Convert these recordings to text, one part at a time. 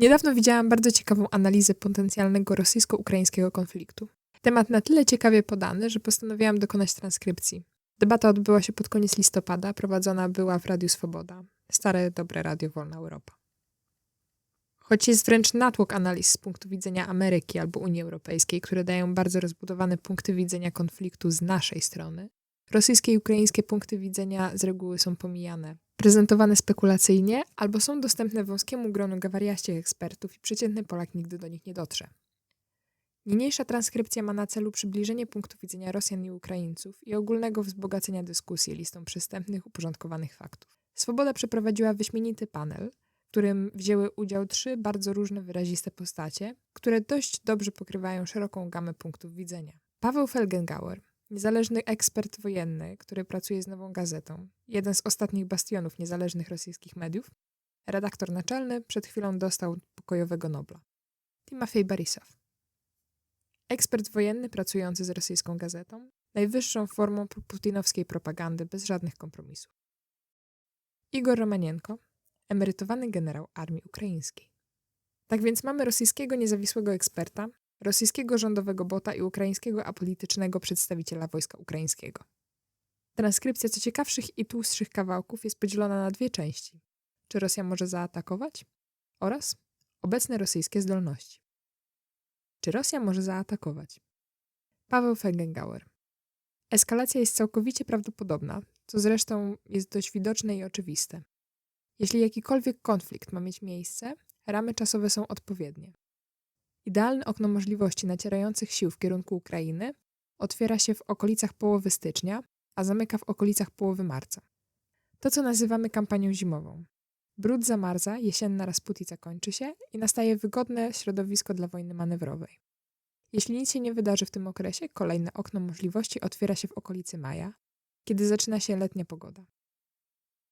Niedawno widziałam bardzo ciekawą analizę potencjalnego rosyjsko-ukraińskiego konfliktu. Temat na tyle ciekawie podany, że postanowiłam dokonać transkrypcji. Debata odbyła się pod koniec listopada, prowadzona była w Radiu Swoboda. Stare, dobre Radio Wolna Europa. Choć jest wręcz natłok analiz z punktu widzenia Ameryki albo Unii Europejskiej, które dają bardzo rozbudowane punkty widzenia konfliktu z naszej strony, rosyjskie i ukraińskie punkty widzenia z reguły są pomijane, prezentowane spekulacyjnie albo są dostępne wąskiemu gronu gawariaściych ekspertów i przeciętny Polak nigdy do nich nie dotrze. Niniejsza transkrypcja ma na celu przybliżenie punktu widzenia Rosjan i Ukraińców i ogólnego wzbogacenia dyskusji listą przystępnych, uporządkowanych faktów. Swoboda przeprowadziła wyśmienity panel, w którym wzięły udział trzy bardzo różne wyraziste postacie, które dość dobrze pokrywają szeroką gamę punktów widzenia. Paweł Felgengauer, niezależny ekspert wojenny, który pracuje z Nową Gazetą, jeden z ostatnich bastionów niezależnych rosyjskich mediów, redaktor naczelny, przed chwilą dostał pokojowego Nobla. Timofej Barisow. Ekspert wojenny pracujący z rosyjską gazetą, najwyższą formą putinowskiej propagandy bez żadnych kompromisów. Igor Romanienko, emerytowany generał armii ukraińskiej. Tak więc mamy rosyjskiego niezawisłego eksperta, rosyjskiego rządowego bota i ukraińskiego apolitycznego przedstawiciela wojska ukraińskiego. Transkrypcja co ciekawszych i tłustszych kawałków jest podzielona na dwie części. Czy Rosja może zaatakować? Oraz obecne rosyjskie zdolności. Czy Rosja może zaatakować? Paweł Fegengauer. Eskalacja jest całkowicie prawdopodobna, co zresztą jest dość widoczne i oczywiste. Jeśli jakikolwiek konflikt ma mieć miejsce, ramy czasowe są odpowiednie. Idealne okno możliwości nacierających sił w kierunku Ukrainy otwiera się w okolicach połowy stycznia, a zamyka w okolicach połowy marca. To, co nazywamy kampanią zimową. Brud zamarza, jesienna Rasputica kończy się i nastaje wygodne środowisko dla wojny manewrowej. Jeśli nic się nie wydarzy w tym okresie, kolejne okno możliwości otwiera się w okolicy maja, kiedy zaczyna się letnia pogoda.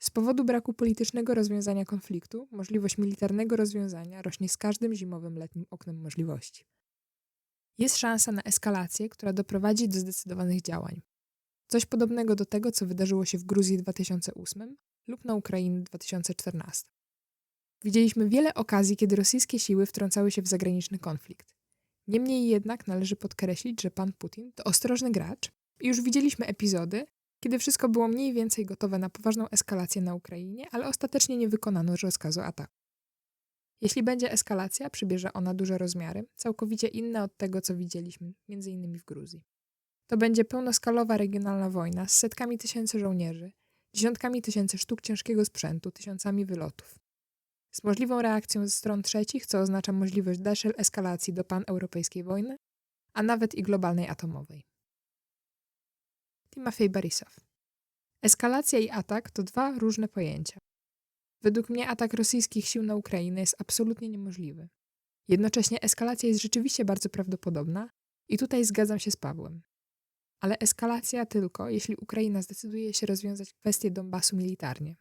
Z powodu braku politycznego rozwiązania konfliktu, możliwość militarnego rozwiązania rośnie z każdym zimowym letnim oknem możliwości. Jest szansa na eskalację, która doprowadzi do zdecydowanych działań. Coś podobnego do tego, co wydarzyło się w Gruzji 2008 lub na Ukrainie 2014. Widzieliśmy wiele okazji, kiedy rosyjskie siły wtrącały się w zagraniczny konflikt. Niemniej jednak należy podkreślić, że pan Putin to ostrożny gracz i już widzieliśmy epizody, kiedy wszystko było mniej więcej gotowe na poważną eskalację na Ukrainie, ale ostatecznie nie wykonano rozkazu ataku. Jeśli będzie eskalacja, przybierze ona duże rozmiary, całkowicie inne od tego, co widzieliśmy, m.in. w Gruzji. To będzie pełnoskalowa regionalna wojna z setkami tysięcy żołnierzy, dziesiątkami tysięcy sztuk ciężkiego sprzętu, tysiącami wylotów. Z możliwą reakcją ze stron trzecich, co oznacza możliwość dalszej eskalacji do paneuropejskiej wojny, a nawet i globalnej atomowej. Timofej Barisow. Eskalacja i atak to dwa różne pojęcia. Według mnie atak rosyjskich sił na Ukrainę jest absolutnie niemożliwy. Jednocześnie eskalacja jest rzeczywiście bardzo prawdopodobna i tutaj zgadzam się z Pawłem. Ale eskalacja tylko, jeśli Ukraina zdecyduje się rozwiązać kwestię Donbasu militarnie.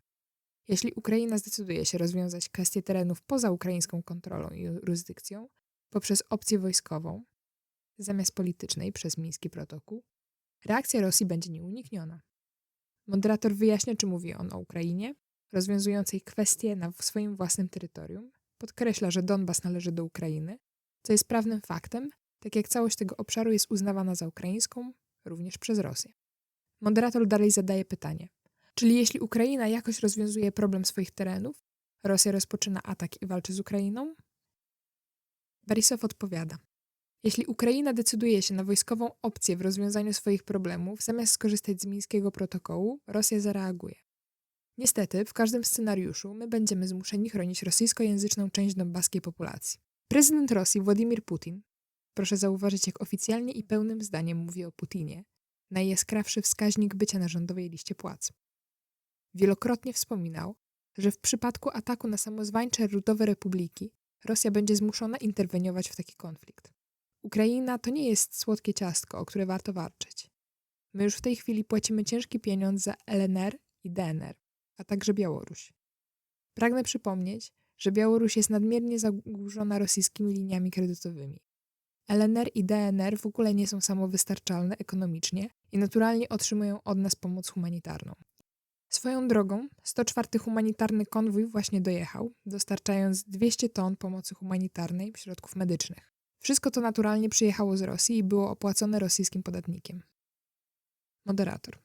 Jeśli Ukraina zdecyduje się rozwiązać kwestię terenów poza ukraińską kontrolą i jurysdykcją poprzez opcję wojskową, zamiast politycznej przez miński protokół, reakcja Rosji będzie nieunikniona. Moderator wyjaśnia, czy mówi on o Ukrainie, rozwiązującej kwestie na swoim własnym terytorium, podkreśla, że Donbas należy do Ukrainy, co jest prawnym faktem, tak jak całość tego obszaru jest uznawana za ukraińską, również przez Rosję. Moderator dalej zadaje pytanie: czyli jeśli Ukraina jakoś rozwiązuje problem swoich terenów, Rosja rozpoczyna atak i walczy z Ukrainą? Barisow odpowiada: jeśli Ukraina decyduje się na wojskową opcję w rozwiązaniu swoich problemów, zamiast skorzystać z mińskiego protokołu, Rosja zareaguje. Niestety, w każdym scenariuszu my będziemy zmuszeni chronić rosyjskojęzyczną część donbaskiej populacji. Prezydent Rosji Władimir Putin, proszę zauważyć, jak oficjalnie i pełnym zdaniem mówi o Putinie, najjaskrawszy wskaźnik bycia na rządowej liście płac. Wielokrotnie wspominał, że w przypadku ataku na samozwańcze ludowe republiki Rosja będzie zmuszona interweniować w taki konflikt. Ukraina to nie jest słodkie ciastko, o które warto walczyć. My już w tej chwili płacimy ciężki pieniądz za LNR i DNR, a także Białoruś. Pragnę przypomnieć, że Białoruś jest nadmiernie zaburzona rosyjskimi liniami kredytowymi. LNR i DNR w ogóle nie są samowystarczalne ekonomicznie i naturalnie otrzymują od nas pomoc humanitarną. Swoją drogą, 104 humanitarny konwój właśnie dojechał, dostarczając 200 ton pomocy humanitarnej środków medycznych. Wszystko to naturalnie przyjechało z Rosji i było opłacone rosyjskim podatnikiem. Moderator.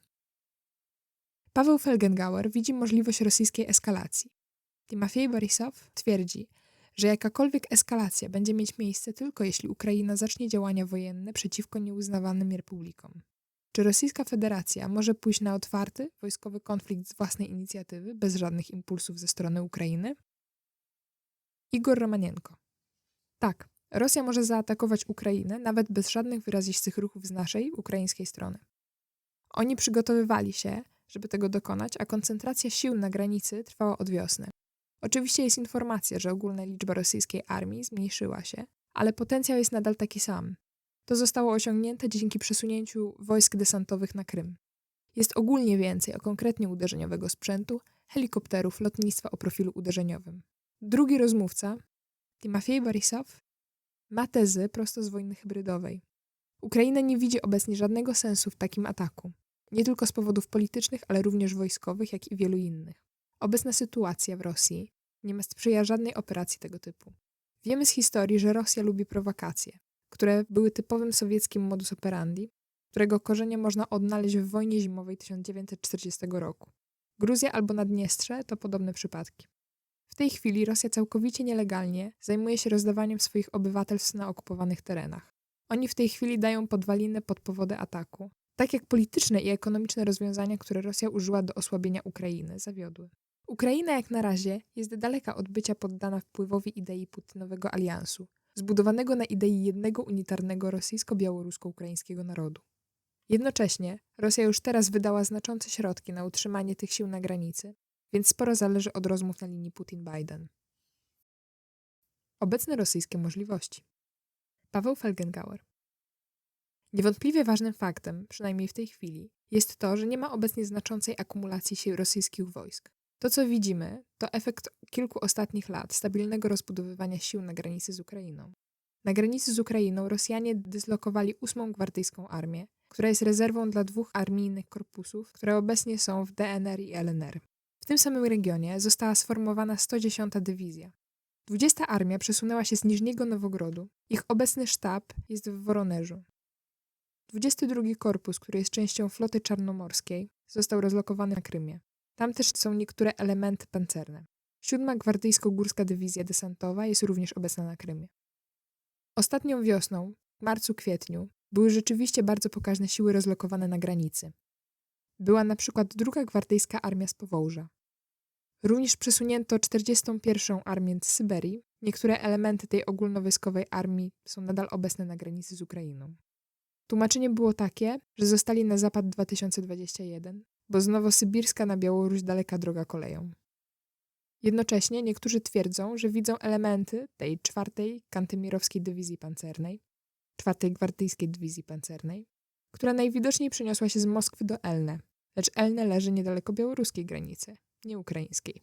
Paweł Felgengauer widzi możliwość rosyjskiej eskalacji. Timofej Borisow twierdzi, że jakakolwiek eskalacja będzie mieć miejsce tylko jeśli Ukraina zacznie działania wojenne przeciwko nieuznawanym republikom. Czy Rosyjska Federacja może pójść na otwarty, wojskowy konflikt z własnej inicjatywy, bez żadnych impulsów ze strony Ukrainy? Igor Romanienko. Tak, Rosja może zaatakować Ukrainę nawet bez żadnych wyrazistych ruchów z naszej, ukraińskiej strony. Oni przygotowywali się, żeby tego dokonać, a koncentracja sił na granicy trwała od wiosny. Oczywiście jest informacja, że ogólna liczba rosyjskiej armii zmniejszyła się, ale potencjał jest nadal taki sam. To zostało osiągnięte dzięki przesunięciu wojsk desantowych na Krym. Jest ogólnie więcej o konkretnie uderzeniowego sprzętu, helikopterów, lotnictwa o profilu uderzeniowym. Drugi rozmówca, Timofej Borisow, ma tezy prosto z wojny hybrydowej. Ukraina nie widzi obecnie żadnego sensu w takim ataku. Nie tylko z powodów politycznych, ale również wojskowych, jak i wielu innych. Obecna sytuacja w Rosji nie ma sprzyja żadnej operacji tego typu. Wiemy z historii, że Rosja lubi prowokacje, które były typowym sowieckim modus operandi, którego korzenie można odnaleźć w wojnie zimowej 1940 roku. Gruzja albo Naddniestrze to podobne przypadki. W tej chwili Rosja całkowicie nielegalnie zajmuje się rozdawaniem swoich obywatelstw na okupowanych terenach. Oni w tej chwili dają podwaliny pod powodę ataku, tak jak polityczne i ekonomiczne rozwiązania, które Rosja użyła do osłabienia Ukrainy, zawiodły. Ukraina jak na razie jest daleka od bycia poddana wpływowi idei Putinowego aliansu, zbudowanego na idei jednego unitarnego rosyjsko-białorusko-ukraińskiego narodu. Jednocześnie Rosja już teraz wydała znaczące środki na utrzymanie tych sił na granicy, więc sporo zależy od rozmów na linii Putin-Biden. Obecne rosyjskie możliwości. Paweł Felgengauer. Niewątpliwie ważnym faktem, przynajmniej w tej chwili, jest to, że nie ma obecnie znaczącej akumulacji sił rosyjskich wojsk. To, co widzimy, to efekt kilku ostatnich lat stabilnego rozbudowywania sił na granicy z Ukrainą. Na granicy z Ukrainą Rosjanie dyslokowali ósmą gwardyjską armię, która jest rezerwą dla dwóch armijnych korpusów, które obecnie są w DNR i LNR. W tym samym regionie została sformowana 110. Dywizja. 20 armia przesunęła się z Niżniego Nowogrodu. Ich obecny sztab jest w Woronerzu. 22 Korpus, który jest częścią floty czarnomorskiej, został rozlokowany na Krymie. Tam też są niektóre elementy pancerne. Siódma Gwardyjsko-Górska Dywizja Desantowa jest również obecna na Krymie. Ostatnią wiosną, w marcu-kwietniu, były rzeczywiście bardzo pokaźne siły rozlokowane na granicy. Była na przykład druga Gwardyjska Armia z Powołża. Również przesunięto 41. Armię z Syberii. Niektóre elementy tej ogólnowojskowej armii są nadal obecne na granicy z Ukrainą. Tłumaczenie było takie, że zostali na zapad 2021, bo z Nowosybirska na Białoruś daleka droga koleją. Jednocześnie niektórzy twierdzą, że widzą elementy tej czwartej kantymirowskiej dywizji pancernej, czwartej gwardyjskiej dywizji pancernej, która najwidoczniej przeniosła się z Moskwy do Elne, lecz Elne leży niedaleko białoruskiej granicy, nie ukraińskiej.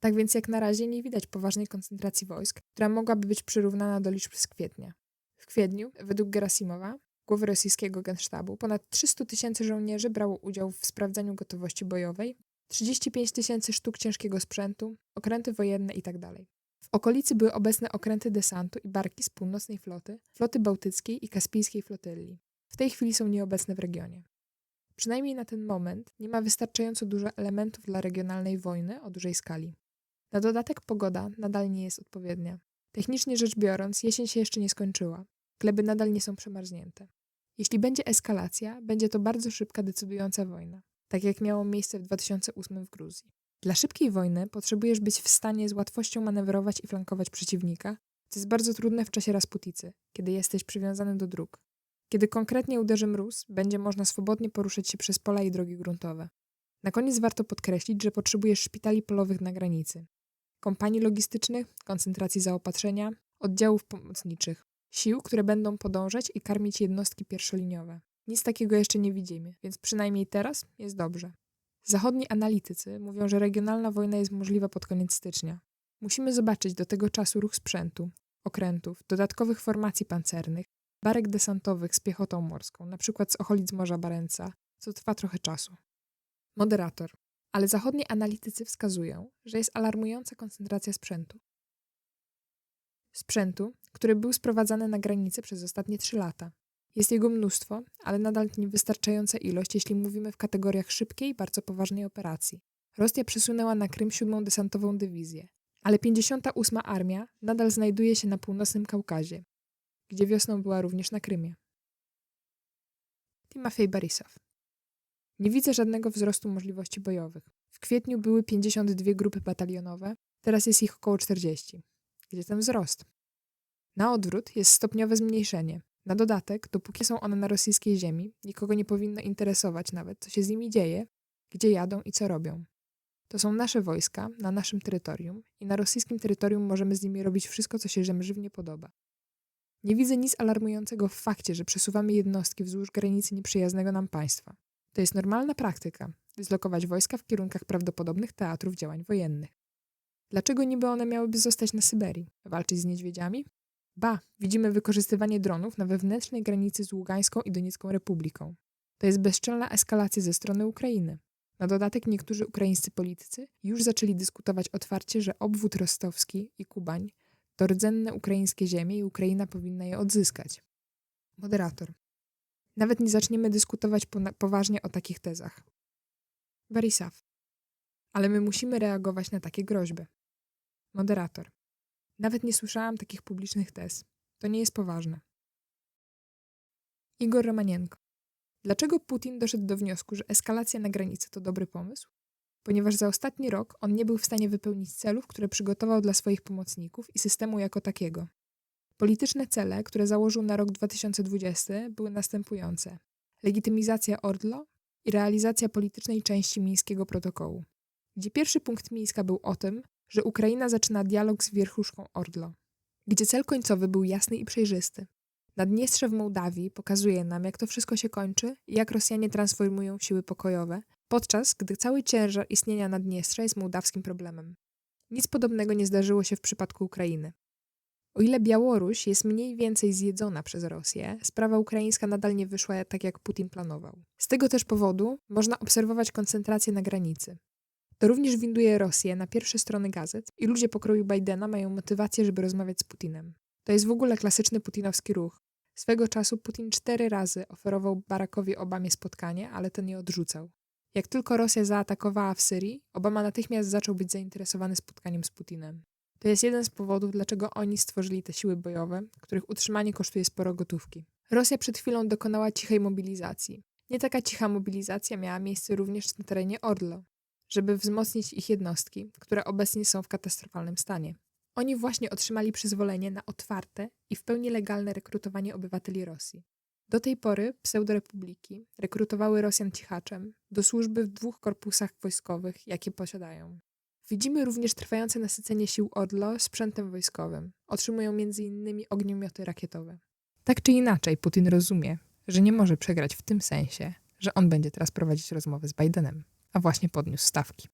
Tak więc jak na razie nie widać poważnej koncentracji wojsk, która mogłaby być przyrównana do liczb z kwietnia. W kwietniu, według Gerasimowa, głowy rosyjskiego gensztabu, ponad 300 tysięcy żołnierzy brało udział w sprawdzaniu gotowości bojowej, 35 tysięcy sztuk ciężkiego sprzętu, okręty wojenne itd. W okolicy były obecne okręty desantu i barki z północnej floty, floty bałtyckiej i kaspijskiej flotylli. W tej chwili są nieobecne w regionie. Przynajmniej na ten moment nie ma wystarczająco dużo elementów dla regionalnej wojny o dużej skali. Na dodatek pogoda nadal nie jest odpowiednia. Technicznie rzecz biorąc, jesień się jeszcze nie skończyła. Gleby nadal nie są przemarznięte. Jeśli będzie eskalacja, będzie to bardzo szybka, decydująca wojna, tak jak miało miejsce w 2008 w Gruzji. Dla szybkiej wojny potrzebujesz być w stanie z łatwością manewrować i flankować przeciwnika, co jest bardzo trudne w czasie Rasputicy, kiedy jesteś przywiązany do dróg. Kiedy konkretnie uderzy mróz, będzie można swobodnie poruszać się przez pola i drogi gruntowe. Na koniec warto podkreślić, że potrzebujesz szpitali polowych na granicy, kompanii logistycznych, koncentracji zaopatrzenia, oddziałów pomocniczych, sił, które będą podążać i karmić jednostki pierwszoliniowe. Nic takiego jeszcze nie widzimy, więc przynajmniej teraz jest dobrze. Zachodni analitycy mówią, że regionalna wojna jest możliwa pod koniec stycznia. Musimy zobaczyć do tego czasu ruch sprzętu, okrętów, dodatkowych formacji pancernych, barek desantowych z piechotą morską, na przykład z okolic Morza Barenca, co trwa trochę czasu. Moderator. ale zachodni analitycy wskazują, że jest alarmująca koncentracja sprzętu. Sprzętu, który był sprowadzany na granicę przez ostatnie trzy lata. Jest jego mnóstwo, ale nadal niewystarczająca ilość, jeśli mówimy w kategoriach szybkiej bardzo poważnej operacji. Rosja przesunęła na Krym siódmą desantową dywizję, ale 58. Armia nadal znajduje się na północnym Kaukazie, gdzie wiosną była również na Krymie. Timofej Barisow. Nie widzę żadnego wzrostu możliwości bojowych. W kwietniu były 52 grupy batalionowe, teraz jest ich około 40. Gdzie ten wzrost? Na odwrót jest stopniowe zmniejszenie. Na dodatek, dopóki są one na rosyjskiej ziemi, nikogo nie powinno interesować nawet, co się z nimi dzieje, gdzie jadą i co robią. To są nasze wojska na naszym terytorium i na rosyjskim terytorium możemy z nimi robić wszystko, co się żywnie podoba. Nie widzę nic alarmującego w fakcie, że przesuwamy jednostki wzdłuż granicy nieprzyjaznego nam państwa. To jest normalna praktyka dyslokować wojska w kierunkach prawdopodobnych teatrów działań wojennych. Dlaczego niby one miałyby zostać na Syberii? Walczyć z niedźwiedziami? Ba, widzimy wykorzystywanie dronów na wewnętrznej granicy z Ługańską i Doniecką Republiką. To jest bezczelna eskalacja ze strony Ukrainy. Na dodatek niektórzy ukraińscy politycy już zaczęli dyskutować otwarcie, że obwód rostowski i Kubań to rdzenne ukraińskie ziemie i Ukraina powinna je odzyskać. Moderator. Nawet nie zaczniemy dyskutować poważnie o takich tezach. Barisaw. Ale my musimy reagować na takie groźby. Moderator. Nawet nie słyszałam takich publicznych tez. To nie jest poważne. Igor Romanienko. Dlaczego Putin doszedł do wniosku, że eskalacja na granicy to dobry pomysł? Ponieważ za ostatni rok on nie był w stanie wypełnić celów, które przygotował dla swoich pomocników i systemu jako takiego. Polityczne cele, które założył na rok 2020, były następujące: legitymizacja Ordlo i realizacja politycznej części mińskiego protokołu, gdzie pierwszy punkt Mińska był o tym, że Ukraina zaczyna dialog z wierchuszką Ordlo, gdzie cel końcowy był jasny i przejrzysty. Naddniestrze w Mołdawii pokazuje nam, jak to wszystko się kończy i jak Rosjanie transformują siły pokojowe, podczas gdy cały ciężar istnienia Naddniestrza jest mołdawskim problemem. Nic podobnego nie zdarzyło się w przypadku Ukrainy. O ile Białoruś jest mniej więcej zjedzona przez Rosję, sprawa ukraińska nadal nie wyszła tak, jak Putin planował. Z tego też powodu można obserwować koncentrację na granicy. To również winduje Rosję na pierwsze strony gazet i ludzie pokroju Bidena mają motywację, żeby rozmawiać z Putinem. To jest w ogóle klasyczny putinowski ruch. Swego czasu Putin cztery razy oferował Barackowi Obamie spotkanie, ale ten nie odrzucał. Jak tylko Rosja zaatakowała w Syrii, Obama natychmiast zaczął być zainteresowany spotkaniem z Putinem. To jest jeden z powodów, dlaczego oni stworzyli te siły bojowe, których utrzymanie kosztuje sporo gotówki. Rosja przed chwilą dokonała cichej mobilizacji. Nie taka cicha mobilizacja miała miejsce również na terenie Orlo, żeby wzmocnić ich jednostki, które obecnie są w katastrofalnym stanie. Oni właśnie otrzymali przyzwolenie na otwarte i w pełni legalne rekrutowanie obywateli Rosji. Do tej pory pseudorepubliki rekrutowały Rosjan cichaczem do służby w dwóch korpusach wojskowych, jakie posiadają. Widzimy również trwające nasycenie sił Orlo sprzętem wojskowym. Otrzymują m.in. ogniomoty rakietowe. Tak czy inaczej, Putin rozumie, że nie może przegrać w tym sensie, że on będzie teraz prowadzić rozmowy z Bidenem, a właśnie podniósł stawki.